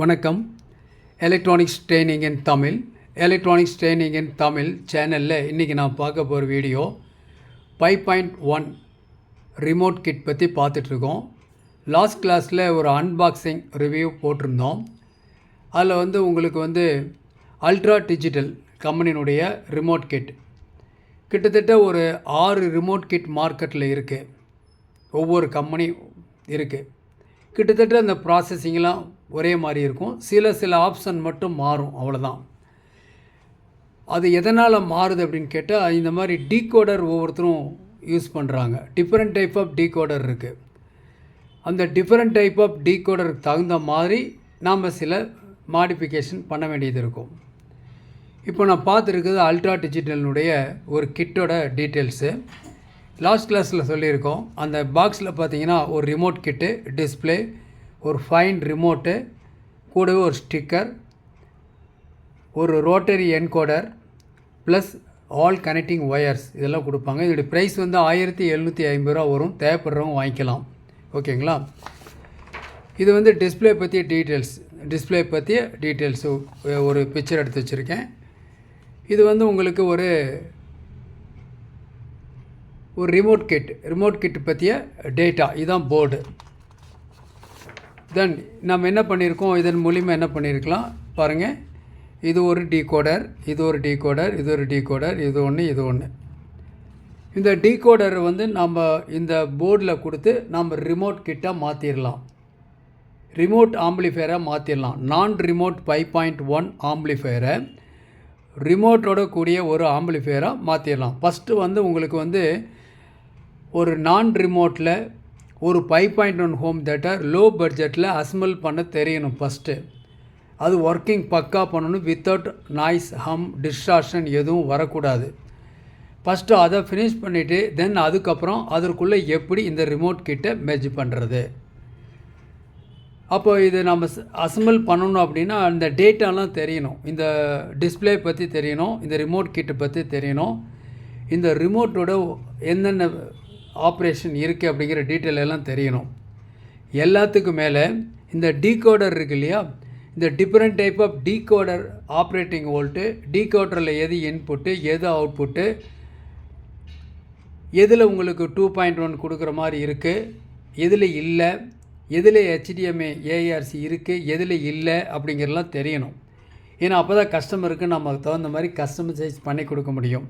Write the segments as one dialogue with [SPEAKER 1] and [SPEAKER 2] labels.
[SPEAKER 1] வணக்கம். Electronics training in Tamil electronics training in Tamil சேனலில் இன்றைக்கி நான் பார்க்க போகிற video five point one remote kit பற்றி பார்த்துட்ருக்கோம். லாஸ்ட் கிளாஸில் ஒரு அன்பாக்சிங் ரிவ்யூ போட்டிருந்தோம். அதில் வந்து உங்களுக்கு வந்து அல்ட்ரா டிஜிட்டல் கம்பெனியினுடைய ரிமோட் கிட் கிட்டத்தட்ட ஒரு ஆறு ரிமோட் கிட் மார்க்கெட்டில் இருக்குது ஒவ்வொரு கம்பெனி இருக்குது கிட்டத்தட்ட அந்த ப்ராசஸிங்லாம் ஒரே மாதிரி இருக்கும். சில சில ஆப்ஷன் மட்டும் மாறும். அவ்வளோதான் அது எதனால் மாறுது அப்படின்னு கேட்டால் இந்த மாதிரி டீகோடர் ஒவ்வொருத்தரும் யூஸ் பண்ணுறாங்க டிஃப்ரெண்ட் டைப் ஆஃப் டீகோடர் இருக்குது அந்த டிஃப்ரெண்ட் டைப் ஆஃப் டீகோடருக்கு தகுந்த மாதிரி நாம் சில மாடிஃபிகேஷன் பண்ண வேண்டியது இருக்கும். இப்போ நான் பார்த்துருக்குது அல்ட்ரா டிஜிட்டலினுடைய ஒரு கிட்டோட டீட்டெயில்ஸு லாஸ்ட் கிளாஸில் சொல்லியிருக்கோம். அந்த பாக்ஸில் பார்த்தீங்கன்னா ஒரு ரிமோட் கிட்டு டிஸ்பிளே ஒரு ஃபைன் ரிமோட்டு கூடவே ஒரு ஸ்டிக்கர் ஒரு rotary encoder plus all connecting wires இதெல்லாம் கொடுப்பாங்க. இதோடைய ப்ரைஸ் வந்து ஆயிரத்தி எழுநூற்றி ஐம்பது ரூபா வரும். தேவைப்படுறவங்க வாங்கிக்கலாம். ஓகேங்களா? இது வந்து டிஸ்பிளே பற்றிய டீட்டெயில்ஸ் டிஸ்பிளே பற்றிய டீட்டெயில்ஸு ஒரு பிக்சர் எடுத்து வச்சுருக்கேன். இது வந்து உங்களுக்கு ஒரு ஒரு ரிமோட் கிட் ரிமோட் கிட் பற்றிய டேட்டா இதுதான் போர்டு தென் நம்ம என்ன பண்ணியிருக்கோம்? இதன் மூலிமா என்ன பண்ணியிருக்கலாம்? பாருங்கள் இது ஒரு டீகோடர் இது ஒரு டீகோடர் இது ஒரு டீகோடர் இது ஒன்று இது ஒன்று இந்த டீகோடர் வந்து நம்ம இந்த போர்டில் கொடுத்து நம்ம ரிமோட் கிட்டாக மாற்றிடலாம் ரிமோட் ஆம்பிளிஃபையராக மாற்றிடலாம் நான் ரிமோட் ஃபைவ் பாயிண்ட் ஒன் ஆம்பிளிஃபையரை ரிமோட்டோட கூடிய ஒரு ஆம்பிளிஃபையராக மாற்றிடலாம் ஃபஸ்ட்டு வந்து உங்களுக்கு வந்து ஒரு நான் ரிமோட்டில் ஒரு five point one home theatre low பட்ஜெட்டில் அஸ்மல் பண்ண தெரியணும் ஃபஸ்ட்டு அது ஒர்க்கிங் பக்கா பண்ணணும் வித்தவுட் நாய்ஸ் ஹம் டிஸ்ட்ராக்ஷன் எதுவும் வரக்கூடாது. ஃபஸ்ட்டு அதை ஃபினிஷ் பண்ணிவிட்டு தென் அதுக்கப்புறம் அதற்குள்ளே எப்படி இந்த ரிமோட் கிட்ட மெஜ் பண்ணுறது அப்போ இது நம்ம அசம்பிள் பண்ணணும் அப்படின்னா அந்த டேட்டாலாம் தெரியணும். இந்த டிஸ்பிளே பற்றி தெரியணும் இந்த ரிமோட் கிட்ட பற்றி தெரியணும். இந்த ரிமோட்டோட என்னென்ன ஆப்ரேஷன் இருக்குது அப்படிங்கிற டீட்டெயில் எல்லாம் தெரியணும். எல்லாத்துக்கும் மேலே இந்த டீகோடர் இருக்கு இல்லையா? இந்த different type of decoder operating volt டீகோடரில் எது இன்புட்டு எது அவுட்புட்டு எதில் உங்களுக்கு டூ பாயிண்ட் ஒன் கொடுக்குற மாதிரி இருக்குது எதில் இல்லை? எதில் ஹெச்டிஎம்ஏ ஏஆர்சி இருக்குது எதில் இல்லை? அப்படிங்கிறலாம் தெரியணும். ஏன்னா அப்போ தான் கஸ்டமருக்கு நம்ம தகுந்த மாதிரி கஸ்டமைசைஸ் பண்ணி கொடுக்க முடியும்.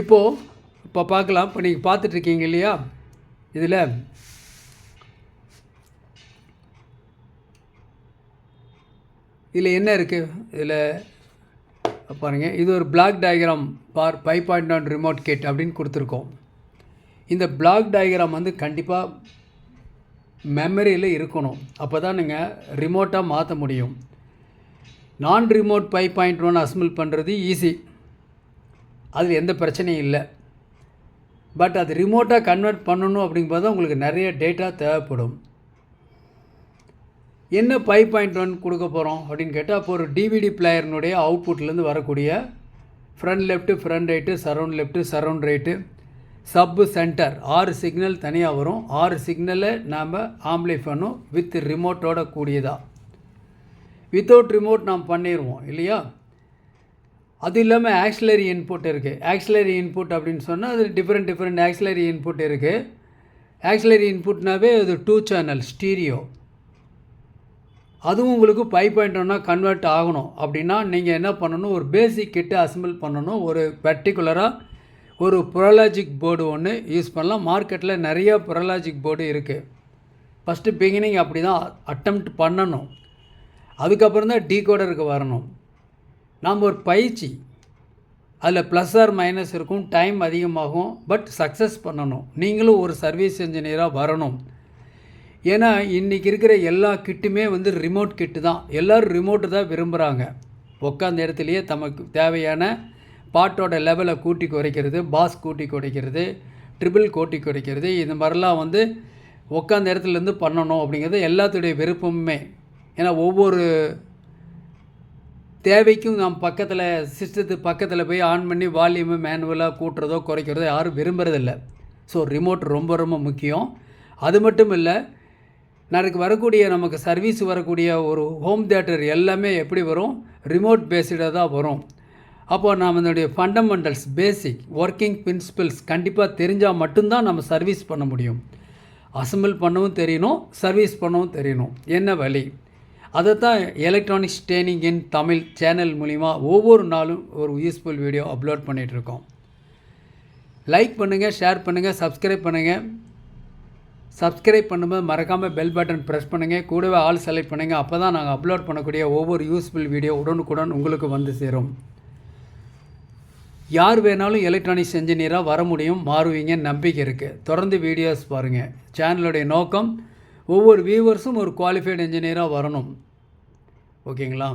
[SPEAKER 1] இப்போது இப்போ பார்க்கலாம். இப்போ நீங்கள் பார்த்துட்ருக்கீங்க இல்லையா? இதில். இதில் என்ன இருக்குது இதில் பாருங்கள் இது ஒரு block diagram for five point one remote kit அப்படின்னு கொடுத்துருக்கோம். இந்த பிளாக் டயக்ராம் வந்து கண்டிப்பாக மெமரியில் இருக்கணும். அப்போ தான் நீங்கள் ரிமோட்டாக மாற்ற முடியும். நான் remote five point one assemble பண்ணுறது ஈஸி அதில் எந்த பிரச்சனையும் இல்லை. பட் அது ரிமோட்டாக கன்வெர்ட் பண்ணணும் அப்படிங்கும்போது உங்களுக்கு நிறைய டேட்டா தேவைப்படும். என்ன ஃபைவ் பாயிண்ட் ஒன் கொடுக்க போகிறோம் அப்படின்னு கேட்டால் அப்போ ஒரு டிவிடி பிளேயர்னுடைய அவுட்புட்லேருந்து வரக்கூடிய front left front right surround left surround right sub centre ஆறு சிக்னல் தனியாக வரும். ஆறு சிக்னலை நாம் ஆம்ப்ளை பண்ணும் வித் ரிமோட்டோட கூடியதாக வித்தவுட் ரிமோட் நாம் பண்ணிடுவோம் இல்லையா? அது இல்லாமல் ஆக்சிலரி இன்புட் இருக்குது ஆக்சிலரி இன்புட் அப்படின்னு சொன்னால் அது டிஃப்ரெண்ட் டிஃப்ரெண்ட் ஆக்சிலரி இன்புட் இருக்குது ஆக்சிலரி இன்புட்னாவே அது டூ சேனல் ஸ்டீரியோ அதுவும் உங்களுக்கு ஃபைவ் பாயிண்ட் ஒன்னா கன்வெர்ட் ஆகணும். அப்படின்னா நீங்கள் என்ன பண்ணணும்? ஒரு பேசிக் கிட்டு அசம்பிள் பண்ணணும். ஒரு பர்டிகுலராக ஒரு ப்ரொலாஜிக் போர்டு ஒன்று யூஸ் பண்ணலாம். மார்க்கெட்டில் நிறையா ப்ரொலாஜிக் போர்டு இருக்குது ஃபஸ்ட்டு பிகினிங் அப்படி தான் அட்டம்ப்ட் பண்ணணும். அதுக்கப்புறம் தான் டீகோடருக்கு வரணும். நாம் ஒரு பயிற்சி அதில் ப்ளஸ் ஆர் மைனஸ் இருக்கும் டைம் அதிகமாகும் பட் சக்ஸஸ் பண்ணணும். நீங்களும் ஒரு சர்வீஸ் இன்ஜினியராக வரணும். ஏன்னா இன்றைக்கி இருக்கிற எல்லா கிட்டுமே வந்து ரிமோட் கிட்டு தான். எல்லோரும் ரிமோட்டு தான் விரும்புகிறாங்க உட்காந்த இடத்துலையே தமக்கு தேவையான பாட்டோட லெவலை கூட்டி குறைக்கிறது பாஸ் கூட்டி குறைக்கிறது ட்ரிபிள் கூட்டி குறைக்கிறது இந்த மாதிரிலாம் வந்து உட்காந்த இடத்துலேருந்து பண்ணணும் அப்படிங்கிறது எல்லாத்துடைய விருப்பமுமே. ஏன்னா ஒவ்வொரு தேவைக்கும் நாம் பக்கத்தில் சிஸ்டத்து பக்கத்தில் போய் ஆன் பண்ணி வால்யூமு மேனுவலாக கூட்டுறதோ குறைக்கிறதோ யாரும் விரும்புகிறதில்ல ஸோ ரிமோட் ரொம்ப ரொம்ப முக்கியம். அது மட்டும் இல்லை நாளைக்கு வரக்கூடிய நமக்கு சர்வீஸ் வரக்கூடிய ஒரு ஹோம் தேட்டர் எல்லாமே எப்படி வரும்? ரிமோட் பேஸ்டாக தான் வரும். அப்போ நாம் அதனுடைய ஃபண்டமெண்டல்ஸ் பேசிக் ஒர்க்கிங் பிரின்சிபல்ஸ் கண்டிப்பாக தெரிஞ்சால் மட்டும்தான் நம்ம சர்வீஸ் பண்ண முடியும். அசம்பிள் பண்ணவும் தெரியணும் சர்வீஸ் பண்ணவும் தெரியணும். என்ன வழி? அதை தான் electronics training in Tamil channel மூலிமா ஒவ்வொரு நாளும் ஒரு யூஸ்ஃபுல் வீடியோ அப்லோட் பண்ணிகிட்ருக்கோம் லைக் பண்ணுங்கள் ஷேர் பண்ணுங்கள் சப்ஸ்கிரைப் பண்ணுங்கள் சப்ஸ்கிரைப் பண்ணும்போது மறக்காமல் பெல் பட்டன் ப்ரெஸ் பண்ணுங்கள் கூடவே ஆல் செலக்ட் பண்ணுங்கள் அப்போ தான் நாங்கள் அப்லோட் பண்ணக்கூடிய ஒவ்வொரு யூஸ்ஃபுல் வீடியோ உடனுக்குடன் உங்களுக்கு வந்து சேரும். யார் வேணாலும் எலக்ட்ரானிக்ஸ் இன்ஜினியராக வர முடியும் மாறுவீங்கன்னு நம்பிக்கை இருக்குது தொடர்ந்து வீடியோஸ் பாருங்கள் சேனலுடைய நோக்கம் ஒவ்வொரு வியூவர்ஸும் ஒரு குவாலிஃபைடு இன்ஜினியராக வரணும். ஓகேங்களா?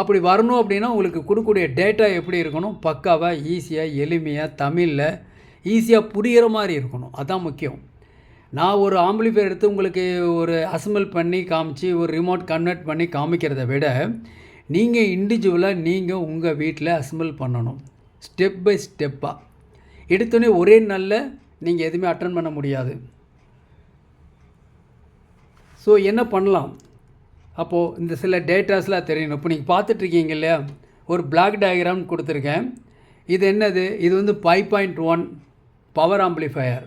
[SPEAKER 1] அப்படி வரணும் அப்படின்னா உங்களுக்கு கொடுக்கக்கூடிய டேட்டா எப்படி இருக்கணும்? பக்காவாக ஈஸியாக எளிமையாக தமிழில் ஈஸியாக புரிகிற மாதிரி இருக்கணும். அதுதான் முக்கியம். நான் ஒரு ஆம்பிளிஃபையர் எடுத்து உங்களுக்கு ஒரு அசம்பிள் பண்ணி காமிச்சு ஒரு ரிமோட் கன்வெர்ட் பண்ணி காமிக்கிறத விட நீங்கள் இண்டிவிஜுவலாக நீங்கள் உங்கள் வீட்டில் அசம்பிள் பண்ணணும். ஸ்டெப் பை ஸ்டெப்பாக எடுத்தோடனே ஒரே நாளில் நீங்கள் எதுவுமே அட்டன் பண்ண முடியாது. ஸோ என்ன பண்ணலாம்? அப்போது இந்த சில டேட்டாஸ்லாம் தெரியணும். இப்போ நீங்கள் பார்த்துட்ருக்கீங்க இல்லையா? ஒரு பிளாக் டயக்ராம் கொடுத்துருக்கேன். இது என்னது? இது வந்து five point one power amplifier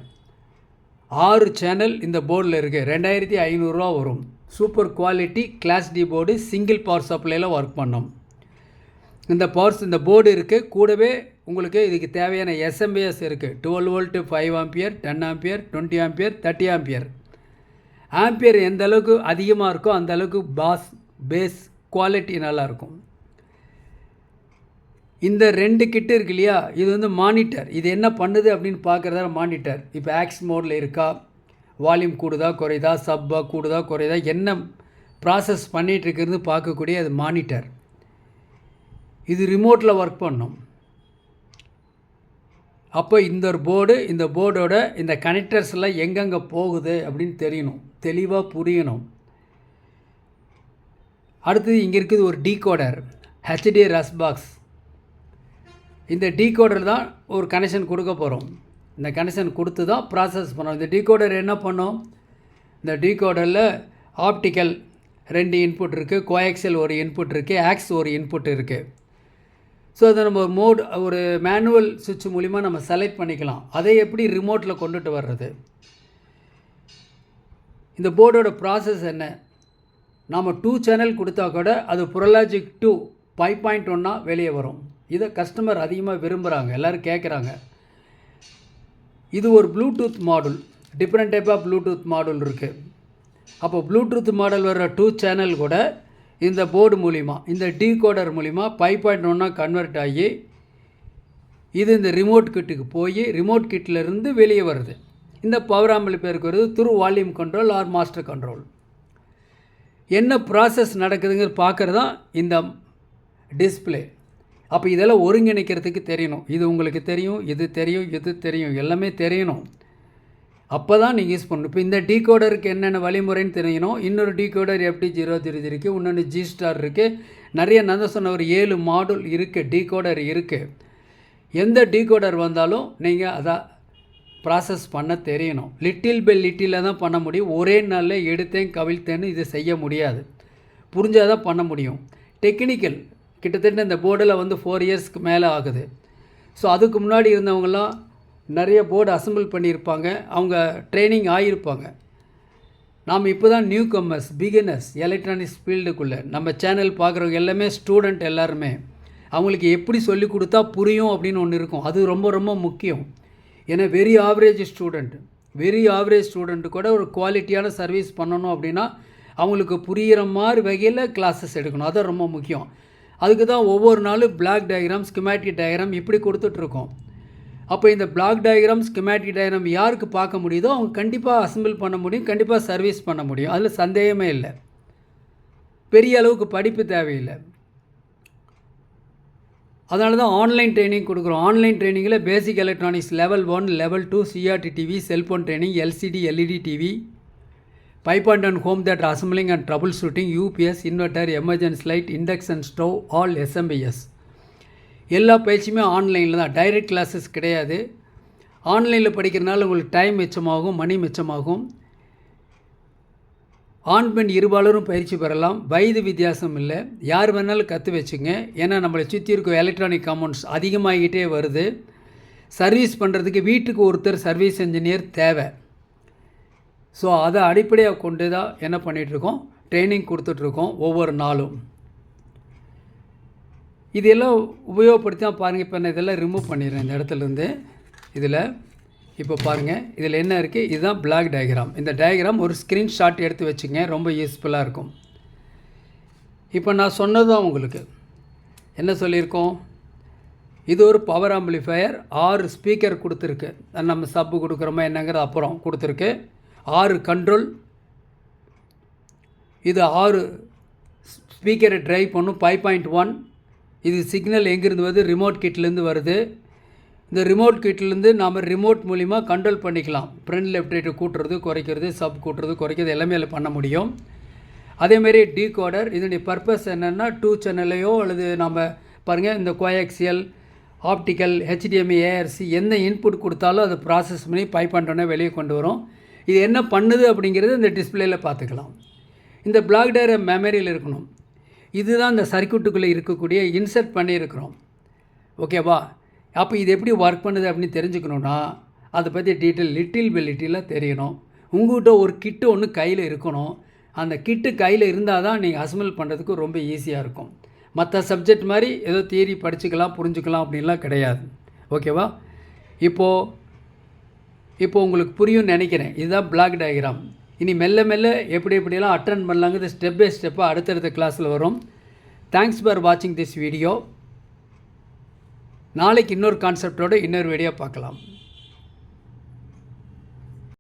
[SPEAKER 1] ஆறு சேனல் இந்த போர்டில் இருக்குது ரெண்டாயிரத்தி ஐநூறுரூவா வரும். Super quality class D board single power சப்ளையில் work பண்ணோம். இந்த பவர்ஸ் இந்த போர்டு இருக்குது கூடவே உங்களுக்கு இதுக்கு தேவையான எஸ்எம்பிஎஸ் இருக்குது twelve volt five ampere ten ampere twenty ampere thirty ampere ampere எந்த அளவுக்கு அதிகமாக இருக்கோ அந்த அளவுக்கு பாஸ் பேஸ் குவாலிட்டி நல்லாயிருக்கும். இந்த ரெண்டு கிட்டு இருக்கு இல்லையா இது வந்து மானிட்டர். இது என்ன பண்ணுது அப்படின்னு பார்க்குறதா மானிட்டர். இப்போ ஆக்ஸ் மோடில் இருக்கா? வால்யூம் கூடுதா குறையுதா சப்பா கூடுதா குறையுதா என்ன ப்ராசஸ் பண்ணிகிட்டு இருக்கிறது பார்க்கக்கூடிய அது மானிட்டர். இது ரிமோட்டில் ஒர்க் பண்ணும். அப்போ இந்த ஒரு போர்டு இந்த போர்டோட இந்த கனெக்டர்ஸ் எல்லாம் எங்கெங்கே போகுது அப்படின்னு தெரியணும். தெளிவாக புரியணும். அடுத்தது இங்கே இருக்குது ஒரு டீகோடர் ஹெச்டி ரஸ் பாக்ஸ் இந்த டீகோடர் தான் ஒரு கனெக்ஷன் கொடுக்க போகிறோம் இந்த கனெக்ஷன் கொடுத்து தான் ப்ராசஸ் பண்ணோம் இந்த டீகோடர் என்ன பண்ணோம்? இந்த டீகோடரில் ஆப்டிக்கல் ரெண்டு இன்புட் இருக்குது கோஎக்சல் ஒரு இன்புட் இருக்குது ஆக்ஸ் ஒரு இன்புட் இருக்குது ஸோ அதை நம்ம மோட் ஒரு மேனுவல் சுவிட்ச் மூலிமா நம்ம செலக்ட் பண்ணிக்கலாம். அதை எப்படி ரிமோட்டில் கொண்டுட்டு வர்றது? இந்த போர்டோட ப்ராசஸ் என்ன? நாம் டூ சேனல் கொடுத்தா கூட அது புரலாஜிக் டூ ஃபைவ் பாயிண்ட் ஒன்னாக வெளியே வரும். இதை கஸ்டமர் அதிகமாக விரும்புகிறாங்க எல்லோரும் கேட்குறாங்க இது ஒரு Bluetooth model different type of Bluetooth model இருக்குது அப்போ ப்ளூடூத் மாடல் வர்ற டூ சேனல் கூட இந்த போர்டு மூலிமா இந்த டீகோடர் மூலிமா ஃபைவ் பாயிண்ட் ஒன்னாக கன்வெர்ட் ஆகி இது இந்த ரிமோட் கிட்டுக்கு போய் ரிமோட் கிட்டிலேருந்து வெளியே வருது. இந்த பவர் ஆம்பிளிஃபையருக்கு வருது through volume control or master control. என்ன ப்ராசஸ் நடக்குதுங்கிற பார்க்குறது தான் இந்த டிஸ்பிளே அப்போ இதெல்லாம் ஒருங்கிணைக்கிறதுக்கு தெரியணும். இது உங்களுக்கு தெரியும் இது தெரியும் இது தெரியும் எல்லாமே தெரியணும். அப்போ தான் நீங்கள் யூஸ் பண்ணணும். இப்போ இந்த டீகோடருக்கு என்னென்ன வழிமுறைன்னு தெரியணும். இன்னொரு டீகோடர் எப்படி ஜீரோ ஜீரோ இருக்குது இன்னொன்று ஜி ஸ்டார் இருக்குது நிறைய நான் தான் சொன்ன ஒரு ஏழு மாடல் இருக்குது டீகோடர் இருக்குது எந்த டீகோடர் வந்தாலும் நீங்கள் அதை ப்ராசஸ் பண்ண தெரியணும். லிட்டில் பை லிட்டில தான் பண்ண முடியும். ஒரே நாளில் எடுத்தேன் கவிழ்த்தேன்னு இது செய்ய முடியாது. புரிஞ்சால் தான் பண்ண முடியும். டெக்னிக்கல் கிட்டத்தட்ட இந்த போர்டில் வந்து ஃபோர் இயர்ஸ்க்கு மேலே ஆகுது. ஸோ அதுக்கு முன்னாடி இருந்தவங்கலாம் நிறைய போர்டு அசம்பிள் பண்ணியிருப்பாங்க. அவங்க ட்ரைனிங் ஆகியிருப்பாங்க நாம் இப்போ தான் நியூ கம்மர்ஸ் பிகினர்ஸ் எலக்ட்ரானிக்ஸ் ஃபீல்டுக்குள்ளே நம்ம சேனல் பார்க்குறவங்க எல்லாமே ஸ்டூடெண்ட் எல்லாருமே. அவங்களுக்கு எப்படி சொல்லி கொடுத்தா புரியும் அப்படின்னு ஒன்று இருக்கும். அது ரொம்ப ரொம்ப முக்கியம். ஏன்னா very average student very average student கூட ஒரு குவாலிட்டியான சர்வீஸ் பண்ணணும் அப்படின்னா அவங்களுக்கு புரிகிற மாதிரி வகையில் கிளாஸஸ் எடுக்கணும். அதுதான் ரொம்ப முக்கியம். அதுக்கு தான் ஒவ்வொரு நாளும் பிளாக் டயக்ராம் ஸ்கிமேட்டிக் டயக்ராம் இப்படி கொடுத்துட்ருக்கோம். அப்போ இந்த பிளாக் டயக்ராம் ஸ்கிமேட்டிக் டயக்ராம் யாருக்கு பார்க்க முடியுதோ அவங்க கண்டிப்பாக அசம்பிள் பண்ண முடியும் கண்டிப்பாக சர்வீஸ் பண்ண முடியும். அதில் சந்தேகமே இல்லை. பெரிய அளவுக்கு படிப்பு தேவையில்லை. அதனால தான் ஆன்லைன் ட்ரைனிங் கொடுக்குறோம் online ட்ரைனிங்கில் basic electronics level one level two CRT TV cellphone training LCD LED TV five point one home theatre assembling and troubleshooting UPS inverter emergency light induction stove all SMPS எல்லா பயிற்சியுமே ஆன்லைனில் தான். Direct classes கிடையாது. ஆன்லைனில் படிக்கிறனால உங்களுக்கு time மிச்சமாகும் மணி மிச்சமாகும். ஆண் பெண் இருபாலரும் பயிற்சி பெறலாம். வயது வித்தியாசம் இல்லை. யார் வேணாலும் கற்று வச்சுங்க. ஏன்னா நம்மளை சுற்றி இருக்க எலக்ட்ரானிக் காம்பவுண்ட்ஸ் அதிகமாகிக்கிட்டே வருது. சர்வீஸ் பண்ணுறதுக்கு வீட்டுக்கு ஒருத்தர் சர்வீஸ் இன்ஜினியர் தேவை. ஸோ அதை அடிப்படையாக கொண்டு தான் என்ன பண்ணிகிட்ருக்கோம் ட்ரைனிங் கொடுத்துட்ருக்கோம் ஒவ்வொரு நாளும். இதெல்லாம் உபயோகப்படுத்தி தான் பாருங்கள் இப்போ நான் இதெல்லாம் ரிமூவ் பண்ணிடுறேன் இந்த இடத்துலேருந்து. இதில். இப்போ பாருங்கள் இதில் என்ன இருக்குது இதுதான் பிளாக் டயக்ராம் இந்த டயக்ராம் ஒரு ஸ்க்ரீன்ஷாட் எடுத்து வச்சுங்க ரொம்ப யூஸ்ஃபுல்லாக இருக்கும். இப்போ நான் சொன்னதும் உங்களுக்கு. என்ன சொல்லியிருக்கோம்? இது ஒரு பவர் ஆம்பிளிஃபையர் ஆறு ஸ்பீக்கர் கொடுத்துருக்கு. நம்ம சப்பு கொடுக்குறோமா என்னங்கிறது அப்புறம் கொடுத்துருக்கு. ஆறு கண்ட்ரோல் இது ஆறு ஸ்பீக்கரை ட்ரைவ் பண்ணும் ஃபைவ் பாயிண்ட் ஒன் இது சிக்னல் எங்கேருந்து வருது? ரிமோட் கிட்லேருந்து வருது. இந்த ரிமோட் கிட்லேருந்து நாம் ரிமோட் மூலிமா கண்ட்ரோல் பண்ணிக்கலாம். ஃப்ரண்ட் லெஃப்ட் ரைட்டு கூட்டுறது குறைக்கிறது சப் கூட்டுறது குறைக்கிறது எல்லாமே அதில் பண்ண முடியும். அதேமாரி டீகோடர் இதனுடைய பர்பஸ் என்னென்னா டூ சேனல்லையோ அல்லது நம்ம பாருங்கள் இந்த கோயாக்சியல் ஆப்டிக்கல் ஹெச்டிஎம்இ ஏஆர்சி எந்த இன்புட் கொடுத்தாலும் அதை ப்ராசஸ் பண்ணி பை பண்ணுறோன்னே வெளியே கொண்டு வரும். இது என்ன பண்ணுது அப்படிங்கிறது இந்த டிஸ்பிளேயில் பார்த்துக்கலாம். இந்த பிளாக் டயர் மெமரியில் இருக்கணும். இதுதான் இந்த சர்க்கியூட்டுக்குள்ளே இருக்கக்கூடிய இன்சர்ட் பண்ணியிருக்கிறோம். ஓகேவா அப்போ இது எப்படி ஒர்க் பண்ணுது அப்படின்னு தெரிஞ்சுக்கணுன்னா அதை பற்றி டீட்டெயில் லிட்டில் பை லிட்டிலாக தெரியணும். உங்கள்கிட்ட ஒரு கிட்டு ஒன்று கையில் இருக்கணும். அந்த கிட்டு கையில் இருந்தால் தான் நீங்கள் அசம்பிள் பண்ணுறதுக்கு ரொம்ப ஈஸியாக இருக்கும். மற்ற சப்ஜெக்ட் மாதிரி ஏதோ தியரி படிச்சுக்கலாம் புரிஞ்சுக்கலாம் அப்படின்லாம் கிடையாது. ஓகேவா இப்போது இப்போது உங்களுக்கு புரியும்னு நினைக்கிறேன். இதுதான் பிளாக் டயக்ராம் இனி மெல்ல மெல்ல எப்படி எப்படியெல்லாம் அட்டன் பண்ணலாங்கிறது ஸ்டெப் பை ஸ்டெப்பாக அடுத்தடுத்த கிளாஸில் வரும். தேங்க்ஸ் ஃபார் வாட்சிங் திஸ் வீடியோ நாளைக்கு இன்னொரு கான்செப்டோட இன்னொரு வீடியோ பார்க்கலாம்.